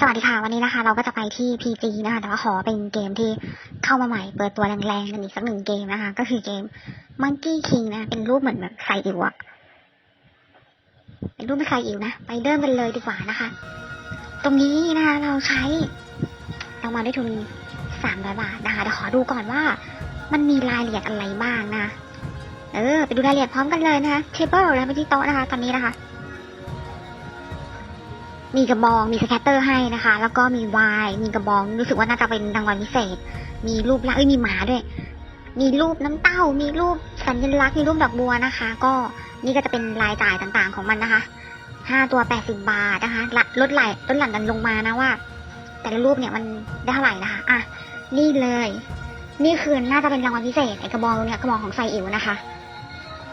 สวัสดีค่ะ วันนี้นะคะ เราก็จะไปที่ PG นะคะ แต่ว่าขอเป็นเกมที่เข้ามาใหม่ เปิดตัวแรงๆกันอีกสักหนึ่งเกมนะคะ ก็คือเกม Monkey King นะ เป็นรูปเหมือนแบบไซอิวอะเป็นรูปเป็นไซอิวนะ ไปเริ่มกันเลยดีกว่านะคะ ตรงนี้นะคะ เราใช้ เรามาด้วยทุนสามร้อยบาทนะคะเดี๋ยวขอดูก่อนว่า มันมีรายละเอียดอะไรบ้างนะ เออ ไปดูรายละเอียดพร้อมกันเลยนะคะ เทเบิลแล้วไปที่โต๊ะนะคะ ตอนนี้นะคะ มีกระบอง มีสแคตเตอร์ให้นะคะ แล้วก็มีวายมีกระบอง รู้สึกว่าน่าจะเป็นรางวัลพิเศษ มีรูปลักษณ์เอ้ย มีหมาด้วย มีรูปน้ำเต้า มีรูปสัญลักษณ์มีรูปดอกบัวนะคะ ก็นี่ก็จะเป็นรายจ่ายต่างๆของมันนะคะห้าตัวแปดสิบบาทนะคะละลดไหลลดหลั่นกันลงมานะว่า แต่ละรูปเนี่ยมันได้เท่าไหร่นะคะ อะ นี่เลย นี่คือน่าจะเป็นรางวัลพิเศษไอกระบองเนี่ยกระบองของไซอิ๋วนะคะ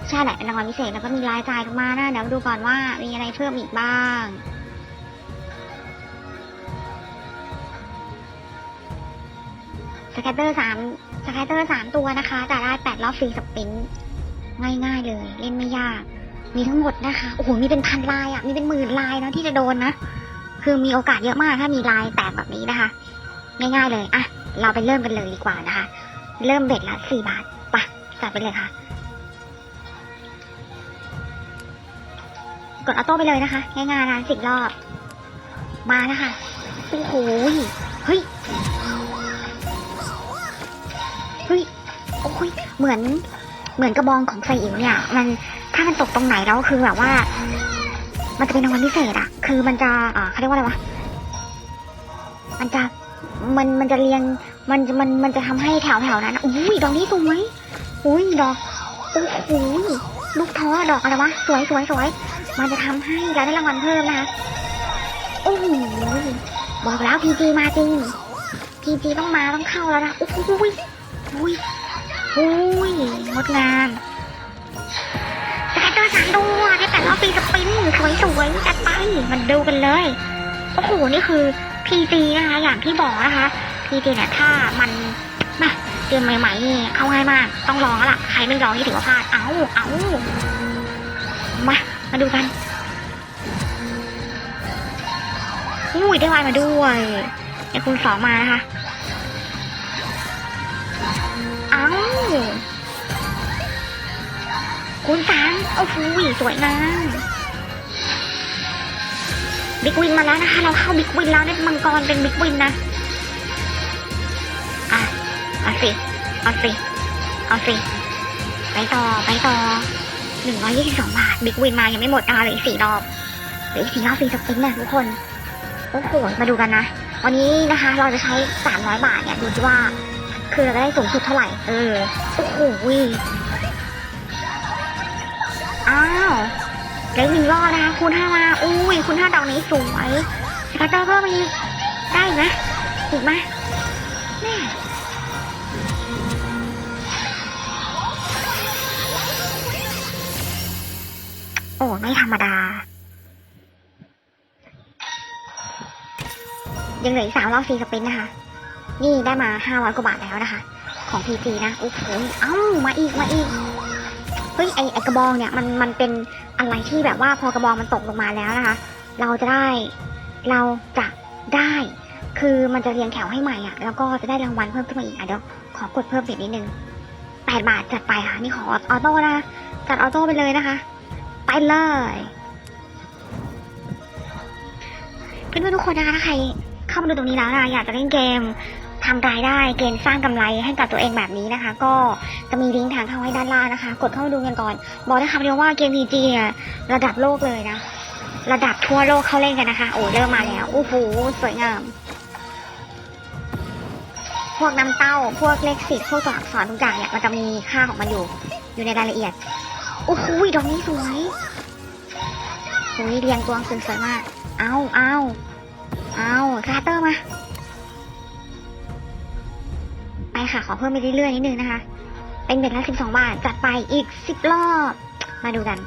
ใช่แหละเป็นรางวัลพิเศษแล้วก็มีรายจ่ายลงมานะเดี๋ยวดูก่อนว่ามีอะไรเพิ่มอีกบ้าง สแคตเตอร์สามสแคตเตอร์สามตัวนะคะ จะได้แปดรอบฟรีสปรินต์ง่ายๆเลย เล่นไม่ยาก มีทั้งหมดนะคะ โอ้โห มีเป็นพันลายอะ มีเป็นหมื่นลายนะที่จะโดนนะ คือมีโอกาสเยอะมากถ้ามีลายแตกแบบนี้นะคะ ง่ายๆเลยอะเราไปเริ่มกันเลยดีกว่านะคะ เริ่มเบ็ดละสี่บาทไปจัดไปเลยค่ะ กดออโต้ไปเลยนะคะ ง่ายๆนะสิบรอบ มานะคะ โอ้โห เฮ้ย เหมือนเหมือนกระบองของไซอิ๋วเนี่ย มันถ้ามันตกตรงไหนแล้วคือแบบว่า มันจะเป็นรางวัลพิเศษอะคือมันจะอ่าเขาเรียกว่าอะไรวะมันจะมันมันจะเรียงมันจะมันมันจะทำให้แถวแถวนั้นอุ้ยดอกนี้สวยอุ้ยดอกโอ้โหลูกท้อดอกอะไรวะสวยสวยสวยมันจะทำให้เราได้รางวัลเพิ่มนะคะโอ้โหบอกแล้วพีจีมาจริงพีจีต้องมาต้องเข้าแล้วนะโอ้โหอุ้ย อุ้ยงดงามสแกตเตอร์สามตัวได้แต่รอบปีสปินสวยสวยๆจัดไปมันดูกันเลย โอ้โห นี่คือพีจีนะคะ อย่างที่บอกนะคะพีจีเนี่ยถ้ามันมาเกมใหม่ๆนี่เข้าง่ายมาก ต้องลองแล้วล่ะ ใครไม่ลองนี่ถือว่าพลาด เอาเอามา มาดูกันอุ้ยได้วายมาด้วยไอ้คุณสองมานะคะ คุณสามโอ้โหสวยงามบิ๊กวินมาแล้วนะคะ เราเข้าบิ๊กวินแล้วเนี่ยมังกรเป็นบิ๊กวินนะ อะเอาสิเอาสิเอาสิไปต่อไปต่อหนึ่งร้อยยี่สิบสองบาทบิ๊กวินมายังไม่หมดนะคะเหลืออีกสี่รอบเหลืออีกสี่รอบฟรีสปินนะทุกคนโอ้โหมาดูกันนะ วันนี้นะคะ เราจะใช้สามร้อยบาทเนี่ยดูที่ว่า คือเราจะได้สูงสุดเท่าไหร่ เออ โอ้โห อ้าวเหลืออกหนึ่งรอบนะคะคูณห้ามาอุ้ยคูณห้าดอกนี้สวยสกัตเตอร์เพิ่มอีกได้ไหมอีกไหมแม่โอ้ไม่ธรรมดา ยังเหลืออีกสามรอบฟรีสปินนะคะ นี่ได้มาห้าร้อยกว่าบาทแล้วนะคะ ของ PG นะ โอ้โห เอ้า มาอีก มาอีก เฮ้ยไอไอกระบองเนี่ยมันมันเป็นอะไรที่แบบว่าพอกระบองมันตกลงมาแล้วนะคะ เราจะได้เราจะได้ คือมันจะเรียงแถวให้ใหม่อะแล้วก็จะได้รางวัลเพิ่มขึ้นมาอีกอะเดี๋ยวขอกดเพิ่มเสียนิดนึงแปดบาทจัดไปค่ะนี่ขอออโต้นะจัดออโต้ไปเลยนะคะ ไปเลยเพื่อนๆทุกคนนะคะถ้าใครเข้ามาดูตรงนี้แล้วนะอยากจะเล่นเกม ทำรายได้เกณฑ์สร้างกำไรให้กับตัวเองแบบนี้นะคะ ก็จะมีลิงก์ทางเข้าไว้ด้านล่างนะคะ กดเข้ามาดูกันก่อน บอกได้คำเดียวว่าเกม PG เนี่ยระดับโลกเลยนะ ระดับทั่วโลกเขาเล่นกันนะคะ โอ้เริ่มมาแล้วโอ้โหสวยงาม พวกน้ำเต้าพวกเลขสิบพวกตัวอักษรทุกอย่างเนี่ยมันจะมีค่าของมันอยู่อยู่ในรายละเอียดโอ้โหดอกนี้สวยโอ้ยเรียงตัวงสวยมาก เอาเอาเอาคาเตอร์มา ค่ะ ขอเพิ่มไปเรื่อยๆนิดนึงนะคะ เป็นเบ็ดละสิบสองบาท จัดไปอีกสิบรอบ มาดูกัน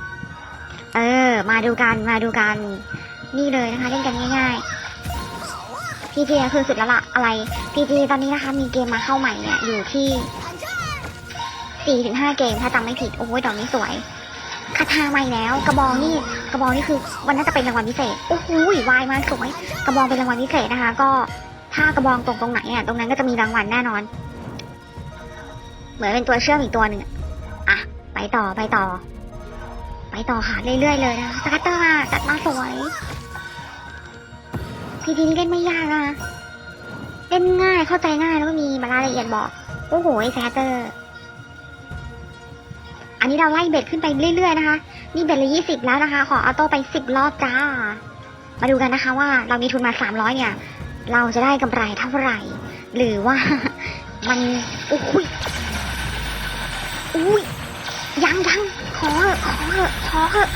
เออ มาดูกัน มาดูกัน นี่เลยนะคะ เล่นกันง่ายๆพีจีคือสุดแล้วละอะไรพีจีตอนนี้นะคะ มีเกมมาเข้าใหม่เนี่ยอยู่ที่สี่ถึงห้าเกมถ้าจำไม่ผิด โอ้ยดอกนี้สวยคาถาใหม่แล้ว กระบองนี่กระบองนี่คือมันน่าจะเป็นรางวัลพิเศษโอ้โหวายมากสวยกระบองเป็นรางวัลพิเศษนะคะ ก็ถ้ากระบองตรงตรงไหนอะตรงนั้นก็จะมีรางวัลแน่นอน เหมือนเป็นตัวเชื่อมอีกตัวหนึ่งอะอะ ไปต่อไปต่อ ไปต่อค่ะเรื่อยๆเลยนะคะสกัตเตอร์มาจัดมาสวยทีทีนี้เล่นไม่ยากนะเล่นง่ายเข้าใจง่ายแล้วก็มีบรายละเอียดบอก โอ้โหไอ้สกัตเตอร์อันนี้เราไล่เบ็ดขึ้นไปเรื่อยๆนะคะนี่เบ็ดละยี่สิบแล้วนะคะ ขอออโต้ไปสิบรอบจ้า มาดูกันนะคะว่าเรามีทุนมาสามร้อยเนี่ย เราจะได้กำไรเท่าไหร่ หรือว่ามันโอ้ย อุ้ยยังยังขอเหอะขอเหอะขอเหอะ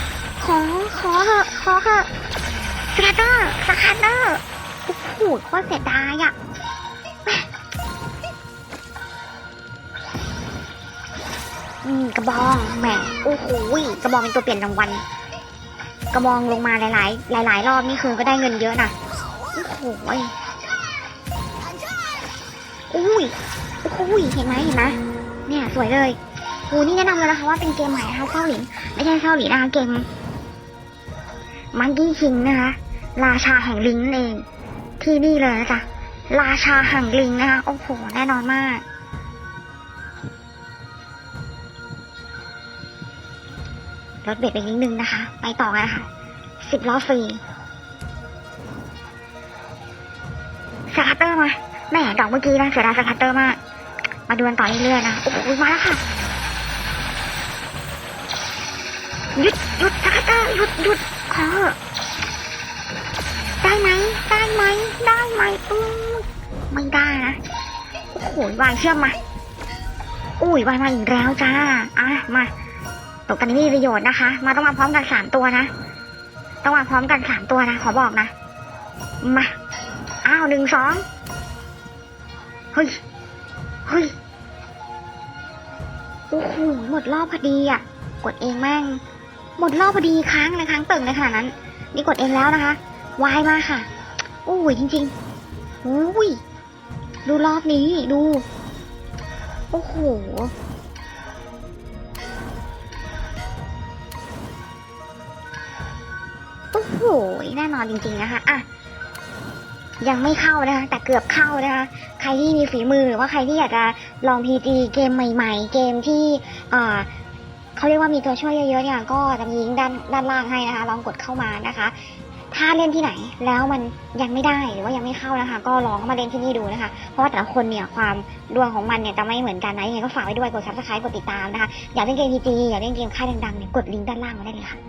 ขอขอเหอะขอเหอะสแคตเตอร์สแคตเตอร์โอ้โหโคตรเสียดายอะอืมกระบองแหมโอ้โหกระบองเป็นตัวเปลี่ยนรางวัลกระบองลงมาหลาย ๆ หลาย ๆ รอบนี่คือก็ได้เงินเยอะนะโอ้โหอุ้ยโอ้โหเห็นไหมเห็นไหมเนี่ยสวยเลย โอ้นี่แนะนำเลยนะคะว่าเป็นเกมใหม่นะคะเศร้าหลินไม่ใช่เศร้าหลินนะคะเกมมันกี้คิงนะคะ ราชาแห่งลิงนั่นเอง ที่นี่เลยนะจ๊ะราชาแห่งลิงนะคะโอ้โหแน่นอนมากรถเบรกไปนิดนึงนะคะ ไปต่อกันนะคะสิบล้อฟรีสกัตเตอร์มาแหม่ดอกเมื่อกี้นะเสียดายสกัตเตอร์มาก มาดูกันต่อเรื่อยๆนะ โอ้โหมาแล้วค่ะ หยุดหยุดสกัตเตอร์หยุดหยุดขออได้ไหมได้ไหมได้ไหมอืมไม่ได้นะโอ้โหวายเชื่อมมาอุ้ยวายมาอีกแล้วจ้าอะมาตกกันนี่ประโยชน์นะคะ มาต้องมาพร้อมกันสามตัวนะต้องมาพร้อมกันสามตัวนะขอบอกนะมาอ้าวหนึ่งสองเฮ้ยเฮ้ยโอ้โหหมดรอบพอดีอะ กดเองแม่ง หมดรอบพอดีค้างเลยค้างตึงเลยขนาดนั้น นี่กดเองแล้วนะคะวายมาค่ะโอ้ยจริงๆอุ้ยดูรอบนี้ดู โอ้โหโอ้โหแน่นอนจริงๆนะคะอะยังไม่เข้านะคะแต่เกือบเข้านะคะใครที่มีฝีมือหรือว่าใครที่อยากจะลอง PG เกมใหม่ ๆ เกมที่อ่อ เขาเรียกว่ามีตัวช่วยเยอะๆเนี่ยก็จะมีลิงด้านด้านล่างให้นะคะ ลองกดเข้ามานะคะ ถ้าเล่นที่ไหนแล้วมันยังไม่ได้หรือว่ายังไม่เข้านะคะ ก็ลองเข้ามาเล่นที่นี่ดูนะคะ เพราะว่าแต่ละคนเนี่ยความดวงของมันเนี่ยจะไม่เหมือนกันนะยังไงก็ฝากไว้ด้วยกดซับสไครต์กดติดตามนะคะ อยากเล่นเกมพีจีอยากเล่นเกมค่ายดังๆเนี่ยกดลิงก์ด้านล่างมาได้เลยค่ะ